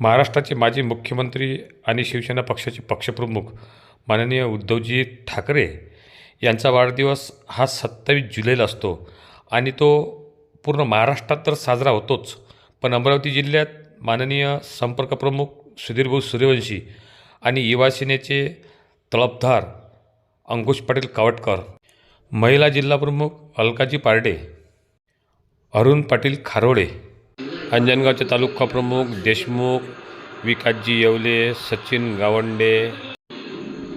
महाराष्ट्राचे माजी मुख्यमंत्री आणि शिवसेना पक्षाचे पक्षप्रमुख माननीय उद्धवजी ठाकरे यांचा वाढदिवस हा सत्तावीस जुलैला असतो आणि तो पूर्ण महाराष्ट्रात तर साजरा होतोच. पण अमरावती जिल्ह्यात माननीय संपर्कप्रमुख सुधीरभाऊ सूर्यवंशी आणि युवा सेनेचे तळपधार अंकुश पाटील कावटकर महिला जिल्हाप्रमुख अलकाजी पारडे अरुण पाटील खारोडे अंजनगावचे तालुका प्रमुख देशमुख विकासजी येवले सचिन गावंडे.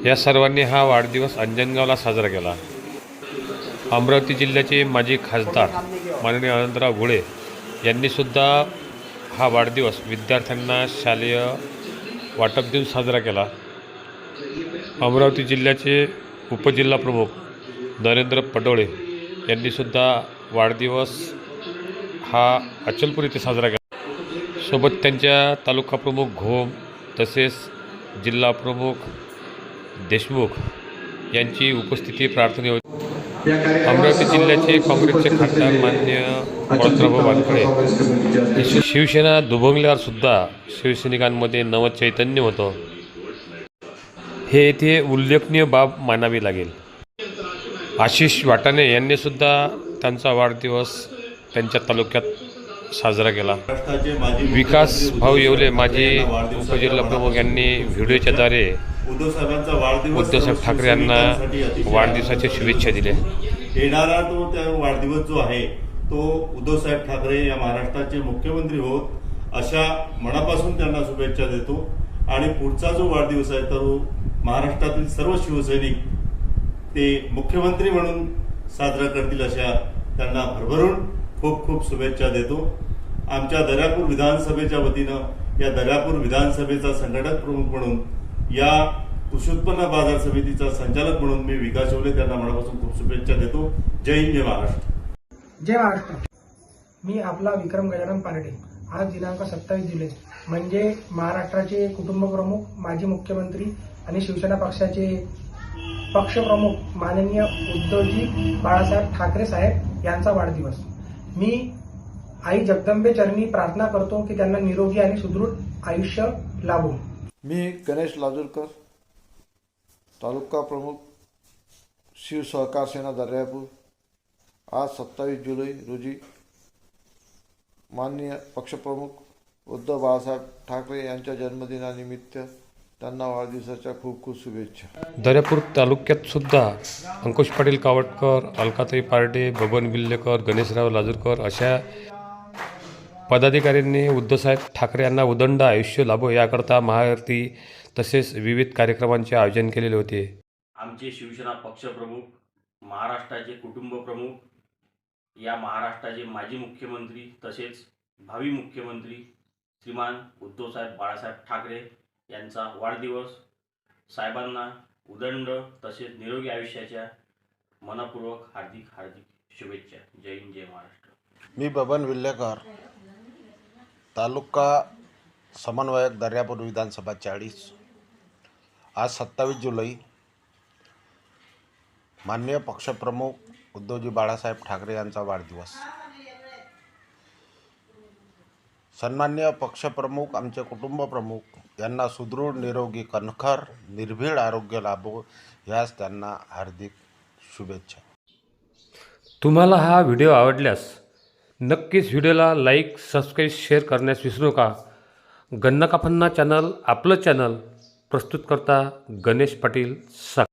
या सर्वांनी हा वाढदिवस अंजनगावला साजरा केला. अमरावती जिल्ह्याचे माजी खासदार माननीय अनंतराव घुळे यांनीसुद्धा हा वाढदिवस विद्यार्थ्यांना शालेय वाटप देऊन साजरा केला. अमरावती जिल्ह्याचे उपजिल्हाप्रमुख नरेंद्र पडोळे यांनीसुद्धा वाढदिवस हा अचलपूर येथे साजरा केला. सोबत त्यांच्या तालुका प्रमुख घोम तसेच जिल्हा प्रमुख देशमुख यांची उपस्थिती प्रार्थना होती. अमरावती जिल्ह्याचे काँग्रेसचे खासदार मान्य वरदराव वानखडे शिवसेना दुभंगल्यावर सुद्धा शिवसैनिकांमध्ये नवचैतन्य होतं. हे येथे उल्लेखनीय बाब मानावी लागेल. आशिष वाटाणे यांनीसुद्धा त्यांचा वाढदिवस त्यांच्या तालुक्यात साजरा केला विकास भाऊ येवले माजी उपजिल्हा प्रमुख यांनी व्हिडिओच्याद्वारे उद्धवसाहेब ठाकरे यांना वाढदिवसाच्या शुभेच्छा दिल्या. येणारा तो त्या वाढदिवस जो आहे तो उद्धव साहेब ठाकरे या महाराष्ट्राचे मुख्यमंत्री होत अशा मनापासून त्यांना शुभेच्छा देतो आणि पुढचा जो वाढदिवस आहे तो महाराष्ट्रातील सर्व शिवसैनिक ते मुख्यमंत्री म्हणून साजरा करतील अशा त्यांना भरभरून खूप खूप शुभेच्छा देतो. आमच्या दर्यापूर विधानसभेच्या वतीनं या दर्यापूर विधानसभेचा संघटक प्रमुख म्हणून या कृषी उत्पन्न बाजार समितीचा संचालक म्हणून मी विकास शिवले त्यांना मनापासून खूप शुभेच्छा देतो. जय हिंद जय महाराष्ट्र. जय महाराष्ट्र. मी आपला विक्रम गजानन पारडे आज दिनांक सत्तावीस जुलै म्हणजे महाराष्ट्राचे कुटुंब प्रमुख माजी मुख्यमंत्री आणि शिवसेना पक्षाचे पक्षप्रमुख माननीय उद्धवजी बाळासाहेब ठाकरे साहेब यांचा वाढदिवस. मी आई जगदंबे चरणी प्रार्थना करतो की त्यांना निरोगी आणि सुदृढ आयुष्य लाभो. मी गणेश लाजूरकर तालुका प्रमुख शिव सहकार सेना दर्यापूर. आज सत्तावीस जुलै रोजी माननीय पक्षप्रमुख उद्धव बाळासाहेब ठाकरे यांच्या जन्मदिनानिमित्त त्यांना वाढदिवसाच्या खूप खूप शुभेच्छा. दर्यापूर तालुक्यात सुद्धा अंकुश पाटील कावटकर अलकाताई पार्टे बबन विल्लेकर गणेशराव लाजूरकर अशा पदाधिकाऱ्यांनी उद्धवसाहेब ठाकरे यांना उदंड आयुष्य लाभो याकरता महाआरती तसेच विविध कार्यक्रमांचे आयोजन केलेले होते. आमचे शिवसेना पक्षप्रमुख महाराष्ट्राचे कुटुंब प्रमुख या महाराष्ट्राचे माजी मुख्यमंत्री तसेच भावी मुख्यमंत्री श्रीमान उद्धवसाहेब बाळासाहेब ठाकरे यांचा वाढदिवस साहेबांना उदंड तसेच निरोगी आयुष्याच्या मनपूर्वक हार्दिक हार्दिक शुभेच्छा. जय हिंद जय महाराष्ट्र. मी बबन विल्लेकर तालुका समन्वयक दर्यापूर विधानसभा चाळीस. आज सत्तावीस जुलै माननीय पक्षप्रमुख उद्धवजी बाळासाहेब ठाकरे यांचा वाढदिवस. सन्मान्य पक्षप्रमुख आमचे कुटुंबप्रमुख यांना सुदृढ निरोगी कणखर निर्भीड आरोग्य लाभो यास त्यांना हार्दिक शुभेच्छा. तुम्हाला हा व्हिडिओ आवडल्यास नक्कीच व्हिडिओला लाईक सबस्क्राईब शेअर करण्यास विसरू नका. गन्ना काफन्ना चॅनल आपलं चॅनल प्रस्तुत करता गणेश पाटील सा